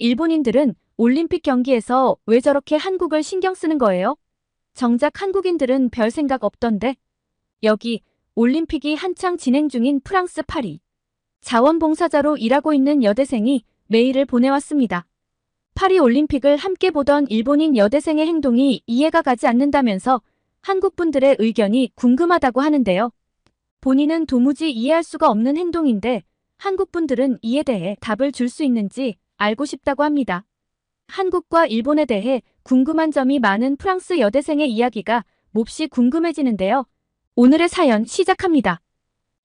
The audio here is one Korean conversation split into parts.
일본인들은 올림픽 경기에서 왜 저렇게 한국을 신경 쓰는 거예요? 정작 한국인들은 별 생각 없던데. 여기 올림픽이 한창 진행 중인 프랑스 파리. 자원봉사자로 일하고 있는 여대생이 메일을 보내왔습니다. 파리 올림픽을 함께 보던 일본인 여대생의 행동이 이해가 가지 않는다면서 한국 분들의 의견이 궁금하다고 하는데요. 본인은 도무지 이해할 수가 없는 행동인데 한국 분들은 이에 대해 답을 줄 수 있는지 알고 싶다고 합니다. 한국과 일본에 대해 궁금한 점이 많은 프랑스 여대생의 이야기가 몹시 궁금해지는데요. 오늘의 사연 시작합니다.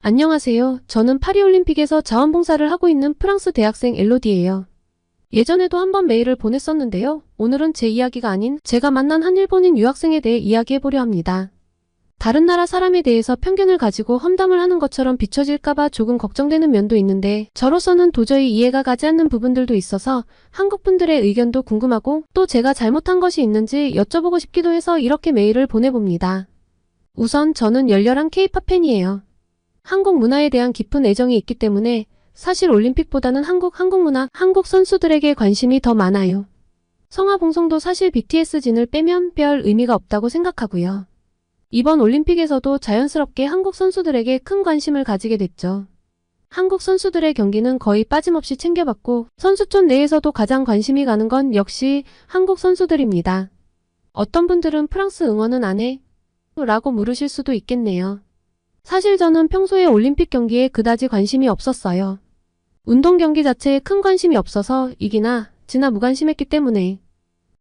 안녕하세요. 저는 파리올림픽에서 자원봉사를 하고 있는 프랑스 대학생 엘로디예요. 예전에도 한번 메일을 보냈었는데요. 오늘은 제 이야기가 아닌 제가 만난 한 일본인 유학생에 대해 이야기해보려 합니다. 다른 나라 사람에 대해서 편견을 가지고 험담을 하는 것처럼 비춰질까봐 조금 걱정되는 면도 있는데 저로서는 도저히 이해가 가지 않는 부분들도 있어서 한국 분들의 의견도 궁금하고 또 제가 잘못한 것이 있는지 여쭤보고 싶기도 해서 이렇게 메일을 보내봅니다. 우선 저는 열렬한 케이팝 팬이에요. 한국 문화에 대한 깊은 애정이 있기 때문에 사실 올림픽보다는 한국 한국 문화, 한국 선수들에게 관심이 더 많아요. 성화 봉송도 사실 BTS 진을 빼면 별 의미가 없다고 생각하고요. 이번 올림픽에서도 자연스럽게 한국 선수들에게 큰 관심을 가지게 됐죠. 한국 선수들의 경기는 거의 빠짐없이 챙겨봤고 선수촌 내에서도 가장 관심이 가는 건 역시 한국 선수들입니다. 어떤 분들은 프랑스 응원은 안 해? 라고 물으실 수도 있겠네요. 사실 저는 평소에 올림픽 경기에 그다지 관심이 없었어요. 운동 경기 자체에 큰 관심이 없어서 이기나 지나 무관심했기 때문에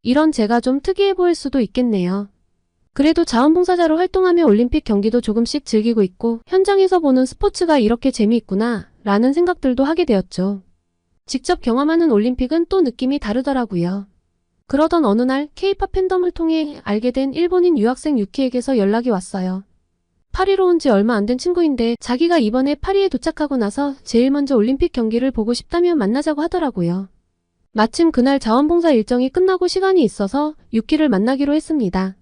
이런 제가 좀 특이해 보일 수도 있겠네요. 그래도 자원봉사자로 활동하며 올림픽 경기도 조금씩 즐기고 있고 현장에서 보는 스포츠가 이렇게 재미있구나 라는 생각들도 하게 되었죠. 직접 경험하는 올림픽은 또 느낌이 다르더라고요. 그러던 어느 날 케이팝 팬덤을 통해 알게 된 일본인 유학생 유키에게서 연락이 왔어요. 파리로 온 지 얼마 안 된 친구인데 자기가 이번에 파리에 도착하고 나서 제일 먼저 올림픽 경기를 보고 싶다면 만나자고 하더라고요. 마침 그날 자원봉사 일정이 끝나고 시간이 있어서 유키를 만나기로 했습니다.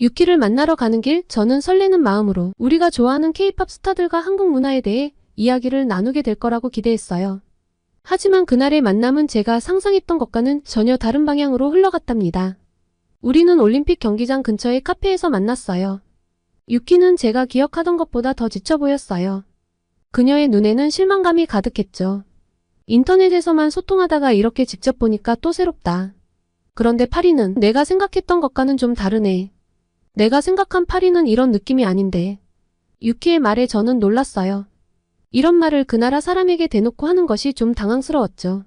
유키를 만나러 가는 길 저는 설레는 마음으로 우리가 좋아하는 케이팝 스타들과 한국 문화에 대해 이야기를 나누게 될 거라고 기대했어요. 하지만 그날의 만남은 제가 상상했던 것과는 전혀 다른 방향으로 흘러갔답니다. 우리는 올림픽 경기장 근처의 카페에서 만났어요. 유키는 제가 기억하던 것보다 더 지쳐 보였어요. 그녀의 눈에는 실망감이 가득했죠. 인터넷에서만 소통하다가 이렇게 직접 보니까 또 새롭다. 그런데 파리는 내가 생각했던 것과는 좀 다르네. 내가 생각한 파리는 이런 느낌이 아닌데. 유키의 말에 저는 놀랐어요. 이런 말을 그 나라 사람에게 대놓고 하는 것이 좀 당황스러웠죠.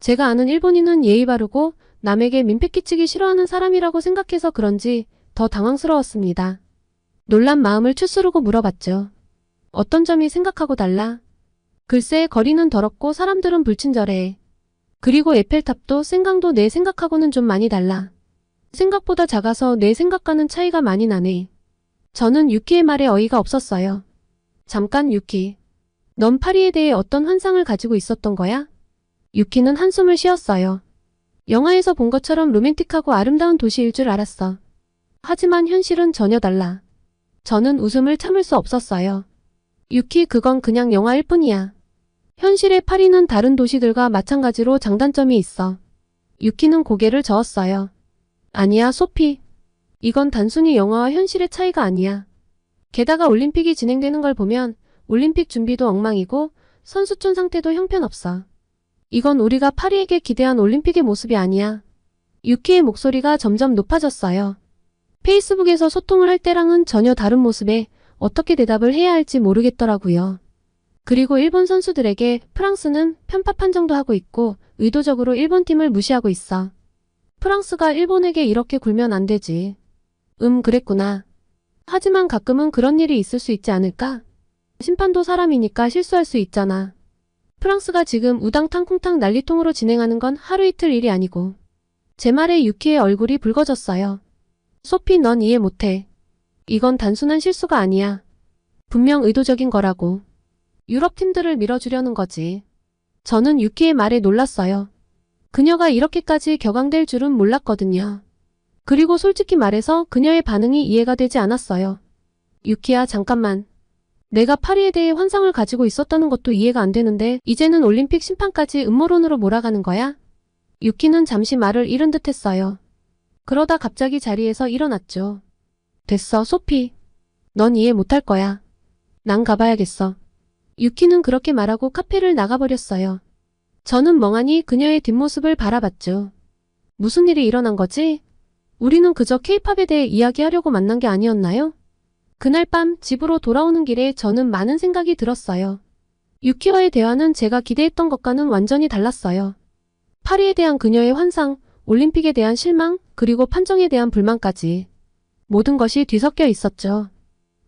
제가 아는 일본인은 예의 바르고 남에게 민폐 끼치기 싫어하는 사람이라고 생각해서 그런지 더 당황스러웠습니다. 놀란 마음을 추스르고 물어봤죠. 어떤 점이 생각하고 달라? 글쎄 거리는 더럽고 사람들은 불친절해. 그리고 에펠탑도 생강도 내 생각하고는 좀 많이 달라. 생각보다 작아서 내 생각과는 차이가 많이 나네. 저는 유키의 말에 어이가 없었어요. 잠깐 유키. 넌 파리에 대해 어떤 환상을 가지고 있었던 거야? 유키는 한숨을 쉬었어요. 영화에서 본 것처럼 로맨틱하고 아름다운 도시일 줄 알았어. 하지만 현실은 전혀 달라. 저는 웃음을 참을 수 없었어요. 유키 그건 그냥 영화일 뿐이야. 현실의 파리는 다른 도시들과 마찬가지로 장단점이 있어. 유키는 고개를 저었어요. 아니야, 소피. 이건 단순히 영화와 현실의 차이가 아니야. 게다가 올림픽이 진행되는 걸 보면 올림픽 준비도 엉망이고 선수촌 상태도 형편없어. 이건 우리가 파리에게 기대한 올림픽의 모습이 아니야. 유키의 목소리가 점점 높아졌어요. 페이스북에서 소통을 할 때랑은 전혀 다른 모습에 어떻게 대답을 해야 할지 모르겠더라고요. 그리고 일본 선수들에게 프랑스는 편파 판정도 하고 있고 의도적으로 일본 팀을 무시하고 있어. 프랑스가 일본에게 이렇게 굴면 안 되지. 음, 그랬구나. 하지만 가끔은 그런 일이 있을 수 있지 않을까? 심판도 사람이니까 실수할 수 있잖아. 프랑스가 지금 우당탕쿵탕 난리통으로 진행하는 건 하루 이틀 일이 아니고. 제 말에 유키의 얼굴이 붉어졌어요. 소피 넌 이해 못해. 이건 단순한 실수가 아니야. 분명 의도적인 거라고. 유럽 팀들을 밀어주려는 거지. 저는 유키의 말에 놀랐어요. 그녀가 이렇게까지 격앙될 줄은 몰랐거든요. 그리고 솔직히 말해서 그녀의 반응이 이해가 되지 않았어요. 유키야 잠깐만. 내가 파리에 대해 환상을 가지고 있었다는 것도 이해가 안 되는데 이제는 올림픽 심판까지 음모론으로 몰아가는 거야? 유키는 잠시 말을 잃은 듯 했어요. 그러다 갑자기 자리에서 일어났죠. 됐어, 소피. 넌 이해 못할 거야. 난 가봐야겠어. 유키는 그렇게 말하고 카페를 나가버렸어요. 저는 멍하니 그녀의 뒷모습을 바라봤죠. 무슨 일이 일어난 거지? 우리는 그저 케이팝에 대해 이야기하려고 만난 게 아니었나요? 그날 밤 집으로 돌아오는 길에 저는 많은 생각이 들었어요. 유키와의 대화는 제가 기대했던 것과는 완전히 달랐어요. 파리에 대한 그녀의 환상, 올림픽에 대한 실망, 그리고 판정에 대한 불만까지. 모든 것이 뒤섞여 있었죠.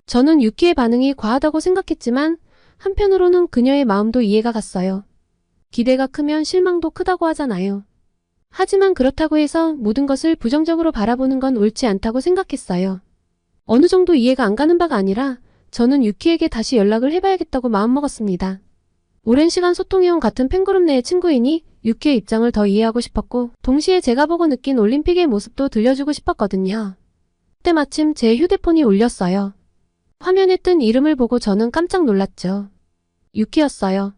저는 유키의 반응이 과하다고 생각했지만 한편으로는 그녀의 마음도 이해가 갔어요. 기대가 크면 실망도 크다고 하잖아요. 하지만 그렇다고 해서 모든 것을 부정적으로 바라보는 건 옳지 않다고 생각했어요. 어느 정도 이해가 안 가는 바가 아니라 저는 유키에게 다시 연락을 해봐야겠다고 마음먹었습니다. 오랜 시간 소통해온 같은 팬그룹 내의 친구이니 유키의 입장을 더 이해하고 싶었고 동시에 제가 보고 느낀 올림픽의 모습도 들려주고 싶었거든요. 그때 마침 제 휴대폰이 울렸어요. 화면에 뜬 이름을 보고 저는 깜짝 놀랐죠. 유키였어요.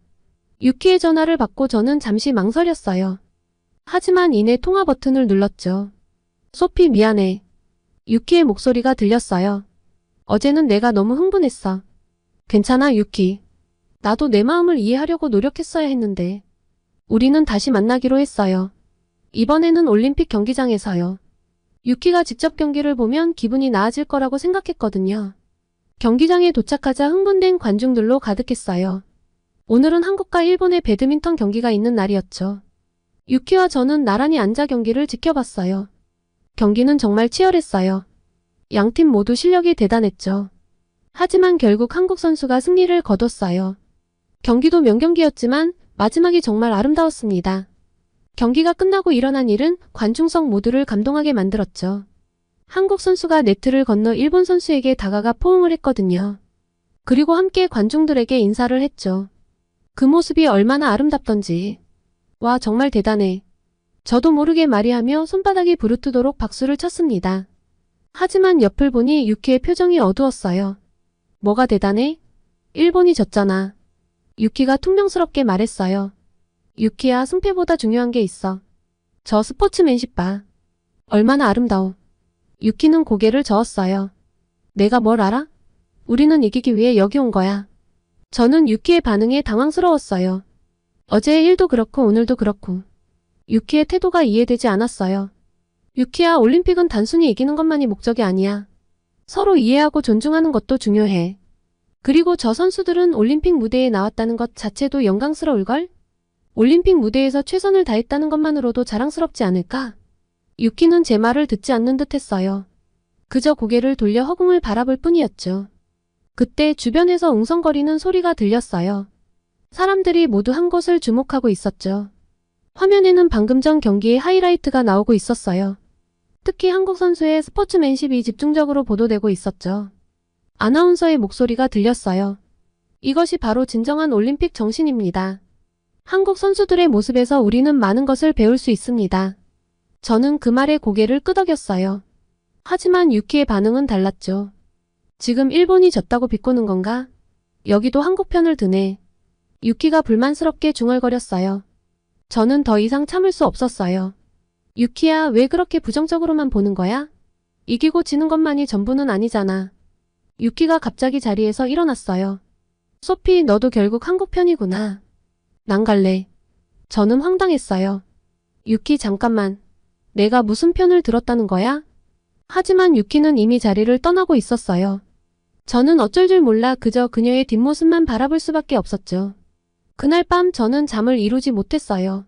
유키의 전화를 받고 저는 잠시 망설였어요. 하지만 이내 통화 버튼을 눌렀죠. 소피 미안해. 유키의 목소리가 들렸어요. 어제는 내가 너무 흥분했어. 괜찮아, 유키. 나도 내 마음을 이해하려고 노력했어야 했는데. 우리는 다시 만나기로 했어요. 이번에는 올림픽 경기장에서요. 유키가 직접 경기를 보면 기분이 나아질 거라고 생각했거든요. 경기장에 도착하자 흥분된 관중들로 가득했어요. 오늘은 한국과 일본의 배드민턴 경기가 있는 날이었죠. 유키와 저는 나란히 앉아 경기를 지켜봤어요. 경기는 정말 치열했어요. 양 팀 모두 실력이 대단했죠. 하지만 결국 한국 선수가 승리를 거뒀어요. 경기도 명경기였지만 마지막이 정말 아름다웠습니다. 경기가 끝나고 일어난 일은 관중석 모두를 감동하게 만들었죠. 한국 선수가 네트를 건너 일본 선수에게 다가가 포옹을 했거든요. 그리고 함께 관중들에게 인사를 했죠. 그 모습이 얼마나 아름답던지. 와, 정말 대단해. 저도 모르게 말이하며 손바닥이 부르트도록 박수를 쳤습니다. 하지만 옆을 보니 유키의 표정이 어두웠어요. 뭐가 대단해? 일본이 졌잖아. 유키가 퉁명스럽게 말했어요. 유키야, 승패보다 중요한 게 있어. 저 스포츠맨십 봐. 얼마나 아름다워. 유키는 고개를 저었어요. 내가 뭘 알아? 우리는 이기기 위해 여기 온 거야. 저는 유키의 반응에 당황스러웠어요. 어제의 일도 그렇고 오늘도 그렇고. 유키의 태도가 이해되지 않았어요. 유키야, 올림픽은 단순히 이기는 것만이 목적이 아니야. 서로 이해하고 존중하는 것도 중요해. 그리고 저 선수들은 올림픽 무대에 나왔다는 것 자체도 영광스러울걸? 올림픽 무대에서 최선을 다했다는 것만으로도 자랑스럽지 않을까? 유키는 제 말을 듣지 않는 듯 했어요. 그저 고개를 돌려 허공을 바라볼 뿐이었죠. 그때 주변에서 웅성거리는 소리가 들렸어요. 사람들이 모두 한 곳을 주목하고 있었죠. 화면에는 방금 전 경기의 하이라이트가 나오고 있었어요. 특히 한국 선수의 스포츠맨십이 집중적으로 보도되고 있었죠. 아나운서의 목소리가 들렸어요. 이것이 바로 진정한 올림픽 정신입니다. 한국 선수들의 모습에서 우리는 많은 것을 배울 수 있습니다. 저는 그 말에 고개를 끄덕였어요. 하지만 유키의 반응은 달랐죠. 지금 일본이 졌다고 비꼬는 건가? 여기도 한국 편을 드네. 유키가 불만스럽게 중얼거렸어요. 저는 더 이상 참을 수 없었어요. 유키야, 왜 그렇게 부정적으로만 보는 거야? 이기고 지는 것만이 전부는 아니잖아. 유키가 갑자기 자리에서 일어났어요. 소피, 너도 결국 한국 편이구나. 난 갈래. 저는 황당했어요. 유키, 잠깐만. 내가 무슨 편을 들었다는 거야? 하지만 유키는 이미 자리를 떠나고 있었어요. 저는 어쩔 줄 몰라 그저 그녀의 뒷모습만 바라볼 수밖에 없었죠. 그날 밤 저는 잠을 이루지 못했어요.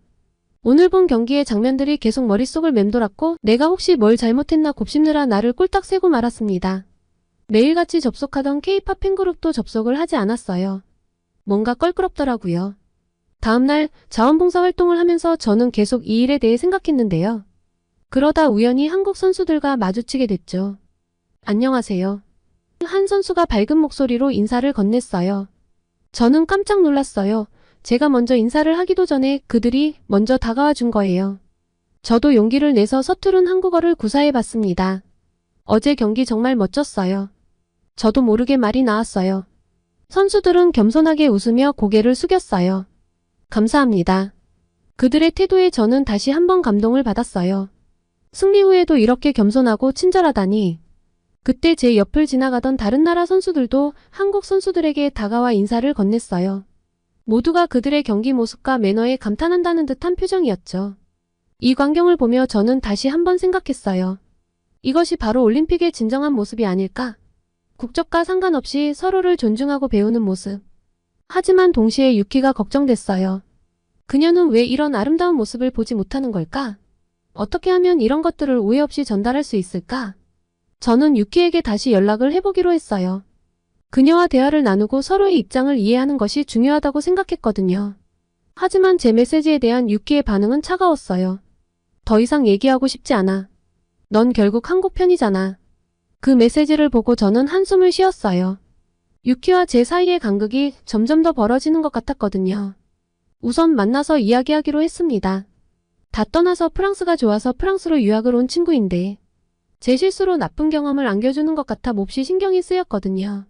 오늘 본 경기의 장면들이 계속 머릿속을 맴돌았고 내가 혹시 뭘 잘못했나 곱씹느라 나를 꼴딱 새고 말았습니다. 매일같이 접속하던 K-팝 팬그룹도 접속을 하지 않았어요. 뭔가 껄끄럽더라고요. 다음날 자원봉사 활동을 하면서 저는 계속 이 일에 대해 생각했는데요. 그러다 우연히 한국 선수들과 마주치게 됐죠. 안녕하세요. 한 선수가 밝은 목소리로 인사를 건넸어요. 저는 깜짝 놀랐어요. 제가 먼저 인사를 하기도 전에 그들이 먼저 다가와 준 거예요. 저도 용기를 내서 서투른 한국어를 구사해 봤습니다. 어제 경기 정말 멋졌어요. 저도 모르게 말이 나왔어요. 선수들은 겸손하게 웃으며 고개를 숙였어요. 감사합니다. 그들의 태도에 저는 다시 한번 감동을 받았어요. 승리 후에도 이렇게 겸손하고 친절하다니. 그때 제 옆을 지나가던 다른 나라 선수들도 한국 선수들에게 다가와 인사를 건넸어요. 모두가 그들의 경기 모습과 매너에 감탄한다는 듯한 표정이었죠. 이 광경을 보며 저는 다시 한번 생각했어요. 이것이 바로 올림픽의 진정한 모습이 아닐까? 국적과 상관없이 서로를 존중하고 배우는 모습. 하지만 동시에 유키가 걱정됐어요. 그녀는 왜 이런 아름다운 모습을 보지 못하는 걸까? 어떻게 하면 이런 것들을 오해 없이 전달할 수 있을까? 저는 유키에게 다시 연락을 해보기로 했어요. 그녀와 대화를 나누고 서로의 입장을 이해하는 것이 중요하다고 생각했거든요. 하지만 제 메시지에 대한 유키의 반응은 차가웠어요. 더 이상 얘기하고 싶지 않아. 넌 결국 한국 편이잖아. 그 메시지를 보고 저는 한숨을 쉬었어요. 유키와 제 사이의 간극이 점점 더 벌어지는 것 같았거든요. 우선 만나서 이야기하기로 했습니다. 다 떠나서 프랑스가 좋아서 프랑스로 유학을 온 친구인데 제 실수로 나쁜 경험을 안겨주는 것 같아 몹시 신경이 쓰였거든요.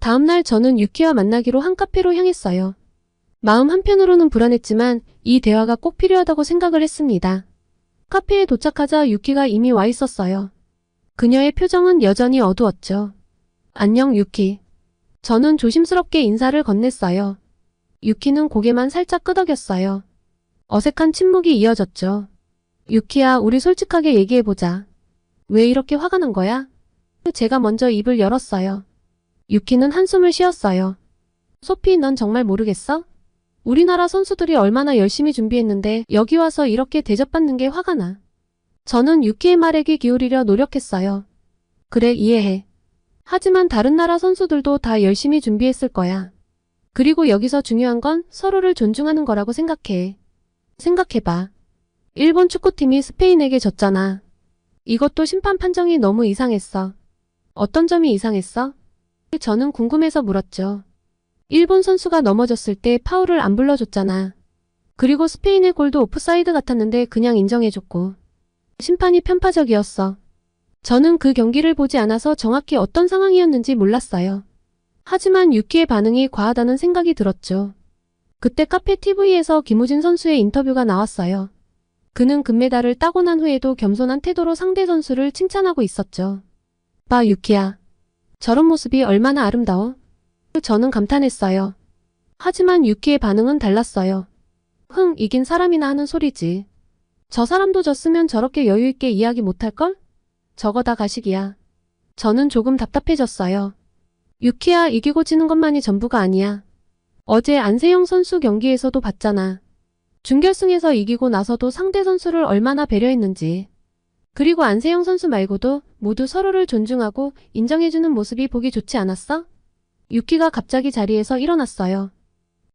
다음날 저는 유키와 만나기로 한 카페로 향했어요. 마음 한편으로는 불안했지만 이 대화가 꼭 필요하다고 생각을 했습니다. 카페에 도착하자 유키가 이미 와 있었어요. 그녀의 표정은 여전히 어두웠죠. 안녕 유키. 저는 조심스럽게 인사를 건넸어요. 유키는 고개만 살짝 끄덕였어요. 어색한 침묵이 이어졌죠. 유키야, 우리 솔직하게 얘기해보자. 왜 이렇게 화가 난 거야? 제가 먼저 입을 열었어요. 유키는 한숨을 쉬었어요. 소피, 넌 정말 모르겠어? 우리나라 선수들이 얼마나 열심히 준비했는데 여기 와서 이렇게 대접받는 게 화가 나. 저는 유키의 말에 귀 기울이려 노력했어요. 그래, 이해해. 하지만 다른 나라 선수들도 다 열심히 준비했을 거야. 그리고 여기서 중요한 건 서로를 존중하는 거라고 생각해. 생각해봐. 일본 축구팀이 스페인에게 졌잖아. 이것도 심판 판정이 너무 이상했어. 어떤 점이 이상했어? 저는 궁금해서 물었죠. 일본 선수가 넘어졌을 때 파울을 안 불러줬잖아. 그리고 스페인의 골도 오프사이드 같았는데 그냥 인정해줬고. 심판이 편파적이었어. 저는 그 경기를 보지 않아서 정확히 어떤 상황이었는지 몰랐어요. 하지만 유키의 반응이 과하다는 생각이 들었죠. 그때 카페 TV에서 김우진 선수의 인터뷰가 나왔어요. 그는 금메달을 따고 난 후에도 겸손한 태도로 상대 선수를 칭찬하고 있었죠. 봐, 유키야. 저런 모습이 얼마나 아름다워? 저는 감탄했어요. 하지만 유키의 반응은 달랐어요. 흥, 이긴 사람이나 하는 소리지. 저 사람도 졌으면 저렇게 여유있게 이야기 못할걸? 저거 다 가식이야. 저는 조금 답답해졌어요. 유키야, 이기고 지는 것만이 전부가 아니야. 어제 안세영 선수 경기에서도 봤잖아. 준결승에서 이기고 나서도 상대 선수를 얼마나 배려했는지. 그리고 안세영 선수 말고도 모두 서로를 존중하고 인정해주는 모습이 보기 좋지 않았어? 유키가 갑자기 자리에서 일어났어요.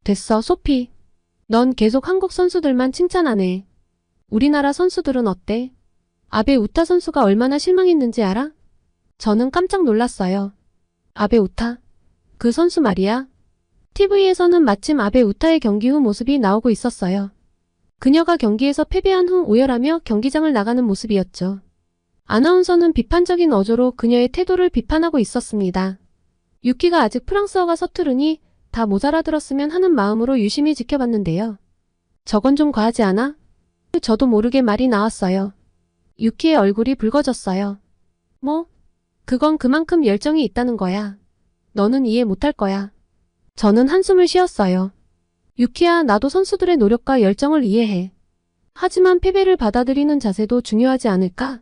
됐어, 소피. 넌 계속 한국 선수들만 칭찬하네. 우리나라 선수들은 어때? 아베 우타 선수가 얼마나 실망했는지 알아? 저는 깜짝 놀랐어요. 아베 우타? 그 선수 말이야. TV에서는 마침 아베 우타의 경기 후 모습이 나오고 있었어요. 그녀가 경기에서 패배한 후 오열하며 경기장을 나가는 모습이었죠. 아나운서는 비판적인 어조로 그녀의 태도를 비판하고 있었습니다. 유키가 아직 프랑스어가 서투르니 다 모자라들었으면 하는 마음으로 유심히 지켜봤는데요. 저건 좀 과하지 않아? 저도 모르게 말이 나왔어요. 유키의 얼굴이 붉어졌어요. 뭐? 그건 그만큼 열정이 있다는 거야. 너는 이해 못할 거야. 저는 한숨을 쉬었어요. 유키야, 나도 선수들의 노력과 열정을 이해해. 하지만 패배를 받아들이는 자세도 중요하지 않을까?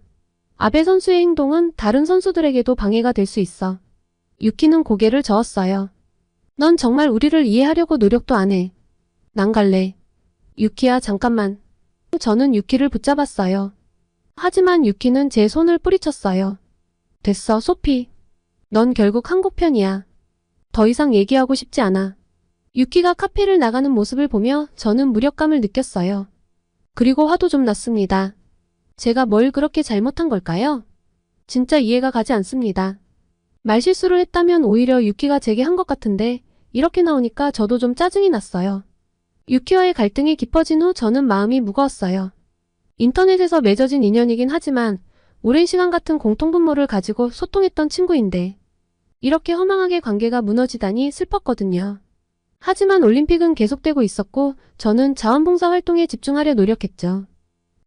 아베 선수의 행동은 다른 선수들에게도 방해가 될 수 있어. 유키는 고개를 저었어요. 넌 정말 우리를 이해하려고 노력도 안 해. 난 갈래. 유키야, 잠깐만. 저는 유키를 붙잡았어요. 하지만 유키는 제 손을 뿌리쳤어요. 됐어, 소피. 넌 결국 한국 편이야. 더 이상 얘기하고 싶지 않아. 유키가 카페를 나가는 모습을 보며 저는 무력감을 느꼈어요. 그리고 화도 좀 났습니다. 제가 뭘 그렇게 잘못한 걸까요? 진짜 이해가 가지 않습니다. 말실수를 했다면 오히려 유키가 제게 한 것 같은데 이렇게 나오니까 저도 좀 짜증이 났어요. 유키와의 갈등이 깊어진 후 저는 마음이 무거웠어요. 인터넷에서 맺어진 인연이긴 하지만 오랜 시간 같은 공통분모를 가지고 소통했던 친구인데 이렇게 허망하게 관계가 무너지다니 슬펐거든요. 하지만 올림픽은 계속되고 있었고 저는 자원봉사 활동에 집중하려 노력했죠.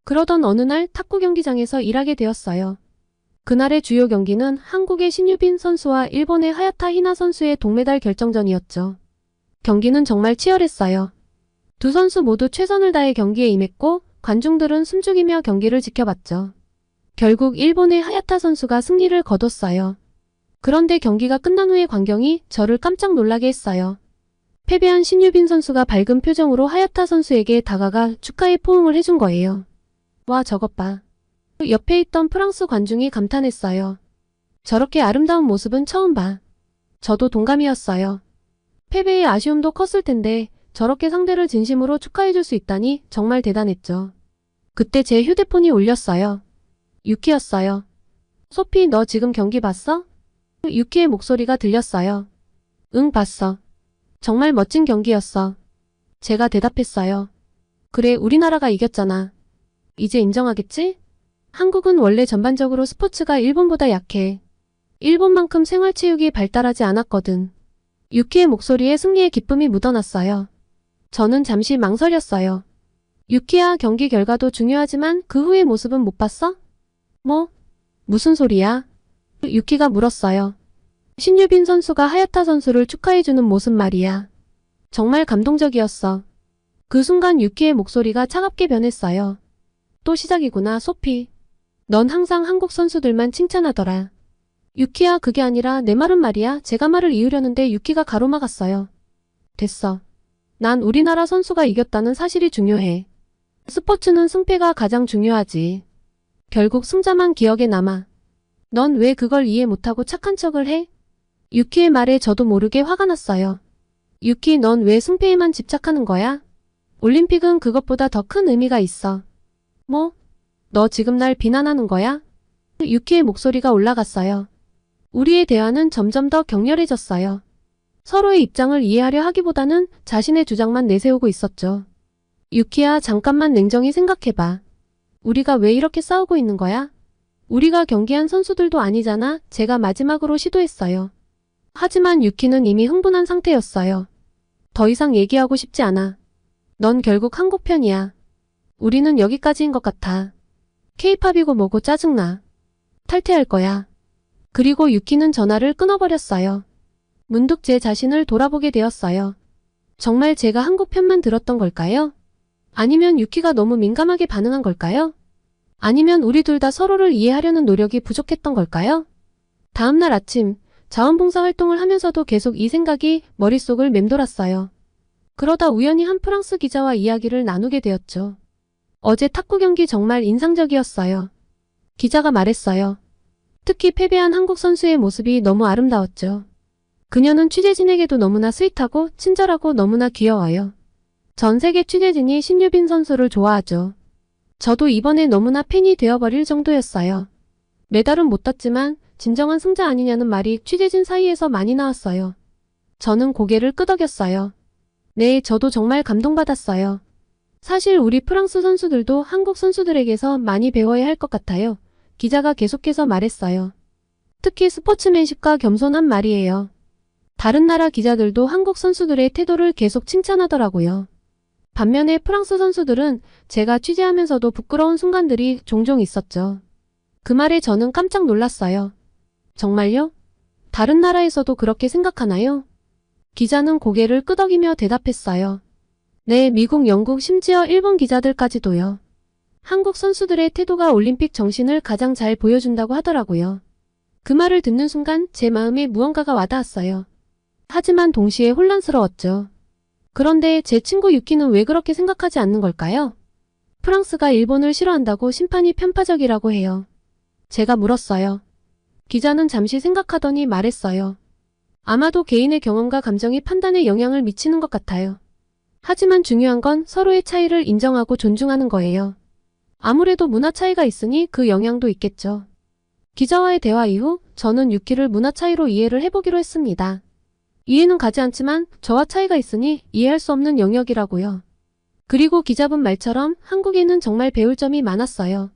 그러던 어느 날 탁구 경기장에서 일하게 되었어요. 그날의 주요 경기는 한국의 신유빈 선수와 일본의 하야타 히나 선수의 동메달 결정전이었죠. 경기는 정말 치열했어요. 두 선수 모두 최선을 다해 경기에 임했고 관중들은 숨죽이며 경기를 지켜봤죠. 결국 일본의 하야타 선수가 승리를 거뒀어요. 그런데 경기가 끝난 후의 광경이 저를 깜짝 놀라게 했어요. 패배한 신유빈 선수가 밝은 표정으로 하야타 선수에게 다가가 축하의 포옹을 해준 거예요. 와, 저것 봐. 옆에 있던 프랑스 관중이 감탄했어요. 저렇게 아름다운 모습은 처음 봐. 저도 동감이었어요. 패배의 아쉬움도 컸을 텐데 저렇게 상대를 진심으로 축하해줄 수 있다니 정말 대단했죠. 그때 제 휴대폰이 울렸어요. 유키였어요. 소피, 너 지금 경기 봤어? 유키의 목소리가 들렸어요. 응, 봤어. 정말 멋진 경기였어. 제가 대답했어요. 그래, 우리나라가 이겼잖아. 이제 인정하겠지? 한국은 원래 전반적으로 스포츠가 일본보다 약해. 일본만큼 생활체육이 발달하지 않았거든. 유키의 목소리에 승리의 기쁨이 묻어났어요. 저는 잠시 망설였어요. 유키야, 경기 결과도 중요하지만 그 후의 모습은 못 봤어? 뭐? 무슨 소리야? 유키가 물었어요. 신유빈 선수가 하야타 선수를 축하해주는 모습 말이야. 정말 감동적이었어. 그 순간 유키의 목소리가 차갑게 변했어요. 또 시작이구나, 소피. 넌 항상 한국 선수들만 칭찬하더라. 유키야, 그게 아니라 내 말은 말이야. 제가 말을 이으려는데 유키가 가로막았어요. 됐어. 난 우리나라 선수가 이겼다는 사실이 중요해. 스포츠는 승패가 가장 중요하지. 결국 승자만 기억에 남아. 넌 왜 그걸 이해 못하고 착한 척을 해? 유키의 말에 저도 모르게 화가 났어요. 유키, 넌 왜 승패에만 집착하는 거야? 올림픽은 그것보다 더 큰 의미가 있어. 뭐? 너 지금 날 비난하는 거야? 유키의 목소리가 올라갔어요. 우리의 대화는 점점 더 격렬해졌어요. 서로의 입장을 이해하려 하기보다는 자신의 주장만 내세우고 있었죠. 유키야, 잠깐만 냉정히 생각해봐. 우리가 왜 이렇게 싸우고 있는 거야? 우리가 경기한 선수들도 아니잖아. 제가 마지막으로 시도했어요. 하지만 유키는 이미 흥분한 상태였어요. 더 이상 얘기하고 싶지 않아. 넌 결국 한국 편이야. 우리는 여기까지인 것 같아. 케이팝이고 뭐고 짜증나. 탈퇴할 거야. 그리고 유키는 전화를 끊어버렸어요. 문득 제 자신을 돌아보게 되었어요. 정말 제가 한국 편만 들었던 걸까요? 아니면 유키가 너무 민감하게 반응한 걸까요? 아니면 우리 둘 다 서로를 이해하려는 노력이 부족했던 걸까요? 다음날 아침, 자원봉사 활동을 하면서도 계속 이 생각이 머릿속을 맴돌았어요. 그러다 우연히 한 프랑스 기자와 이야기를 나누게 되었죠. 어제 탁구 경기 정말 인상적이었어요. 기자가 말했어요. 특히 패배한 한국 선수의 모습이 너무 아름다웠죠. 그녀는 취재진에게도 너무나 스윗하고 친절하고 너무나 귀여워요. 전 세계 취재진이 신유빈 선수를 좋아하죠. 저도 이번에 너무나 팬이 되어버릴 정도였어요. 메달은 못 땄지만 진정한 승자 아니냐는 말이 취재진 사이에서 많이 나왔어요. 저는 고개를 끄덕였어요. 네, 저도 정말 감동받았어요. 사실 우리 프랑스 선수들도 한국 선수들에게서 많이 배워야 할 것 같아요. 기자가 계속해서 말했어요. 특히 스포츠맨십과 겸손한 말이에요. 다른 나라 기자들도 한국 선수들의 태도를 계속 칭찬하더라고요. 반면에 프랑스 선수들은 제가 취재하면서도 부끄러운 순간들이 종종 있었죠. 그 말에 저는 깜짝 놀랐어요. 정말요? 다른 나라에서도 그렇게 생각하나요? 기자는 고개를 끄덕이며 대답했어요. 네, 미국, 영국, 심지어 일본 기자들까지도요. 한국 선수들의 태도가 올림픽 정신을 가장 잘 보여준다고 하더라고요. 그 말을 듣는 순간 제 마음에 무언가가 와닿았어요. 하지만 동시에 혼란스러웠죠. 그런데 제 친구 유키는 왜 그렇게 생각하지 않는 걸까요? 프랑스가 일본을 싫어한다고 심판이 편파적이라고 해요. 제가 물었어요. 기자는 잠시 생각하더니 말했어요. 아마도 개인의 경험과 감정이 판단에 영향을 미치는 것 같아요. 하지만 중요한 건 서로의 차이를 인정하고 존중하는 거예요. 아무래도 문화 차이가 있으니 그 영향도 있겠죠. 기자와의 대화 이후 저는 유키를 문화 차이로 이해를 해보기로 했습니다. 이해는 가지 않지만 저와 차이가 있으니 이해할 수 없는 영역이라고요. 그리고 기자분 말처럼 한국에는 정말 배울 점이 많았어요.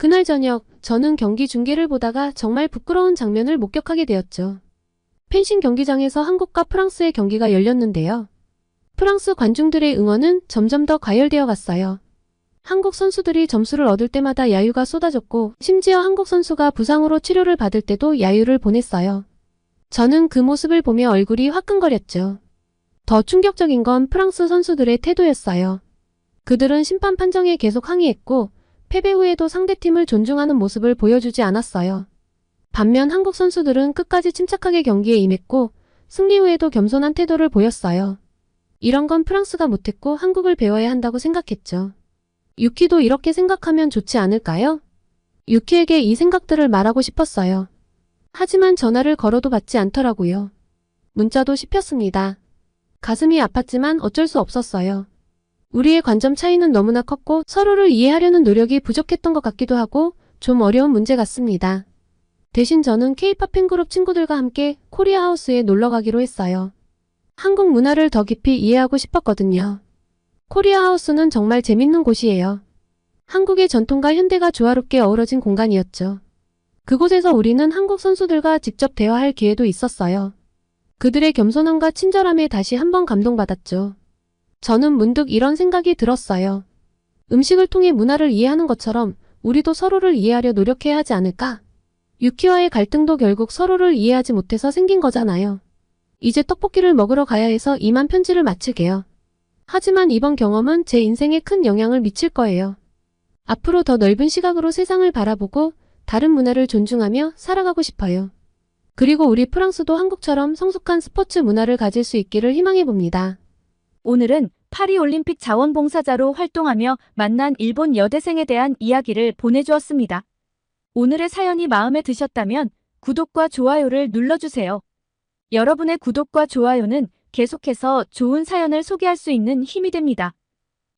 그날 저녁 저는 경기 중계를 보다가 정말 부끄러운 장면을 목격하게 되었죠. 펜싱 경기장에서 한국과 프랑스의 경기가 열렸는데요. 프랑스 관중들의 응원은 점점 더 가열되어 갔어요. 한국 선수들이 점수를 얻을 때마다 야유가 쏟아졌고 심지어 한국 선수가 부상으로 치료를 받을 때도 야유를 보냈어요. 저는 그 모습을 보며 얼굴이 화끈거렸죠. 더 충격적인 건 프랑스 선수들의 태도였어요. 그들은 심판 판정에 계속 항의했고 패배 후에도 상대팀을 존중하는 모습을 보여주지 않았어요. 반면 한국 선수들은 끝까지 침착하게 경기에 임했고 승리 후에도 겸손한 태도를 보였어요. 이런 건 프랑스가 못했고 한국을 배워야 한다고 생각했죠. 유키도 이렇게 생각하면 좋지 않을까요? 유키에게 이 생각들을 말하고 싶었어요. 하지만 전화를 걸어도 받지 않더라고요. 문자도 씹혔습니다. 가슴이 아팠지만 어쩔 수 없었어요. 우리의 관점 차이는 너무나 컸고 서로를 이해하려는 노력이 부족했던 것 같기도 하고 좀 어려운 문제 같습니다. 대신 저는 K-팝 팬그룹 친구들과 함께 코리아 하우스에 놀러 가기로 했어요. 한국 문화를 더 깊이 이해하고 싶었거든요. 코리아 하우스는 정말 재밌는 곳이에요. 한국의 전통과 현대가 조화롭게 어우러진 공간이었죠. 그곳에서 우리는 한국 선수들과 직접 대화할 기회도 있었어요. 그들의 겸손함과 친절함에 다시 한번 감동받았죠. 저는 문득 이런 생각이 들었어요. 음식을 통해 문화를 이해하는 것처럼 우리도 서로를 이해하려 노력해야 하지 않을까? 유키와의 갈등도 결국 서로를 이해하지 못해서 생긴 거잖아요. 이제 떡볶이를 먹으러 가야 해서 이만 편지를 마치게요. 하지만 이번 경험은 제 인생에 큰 영향을 미칠 거예요. 앞으로 더 넓은 시각으로 세상을 바라보고 다른 문화를 존중하며 살아가고 싶어요. 그리고 우리 프랑스도 한국처럼 성숙한 스포츠 문화를 가질 수 있기를 희망해 봅니다. 오늘은 파리올림픽 자원봉사자로 활동하며 만난 일본 여대생에 대한 이야기를 보내주었습니다. 오늘의 사연이 마음에 드셨다면 구독과 좋아요를 눌러주세요. 여러분의 구독과 좋아요는 계속해서 좋은 사연을 소개할 수 있는 힘이 됩니다.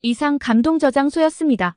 이상 감동저장소였습니다.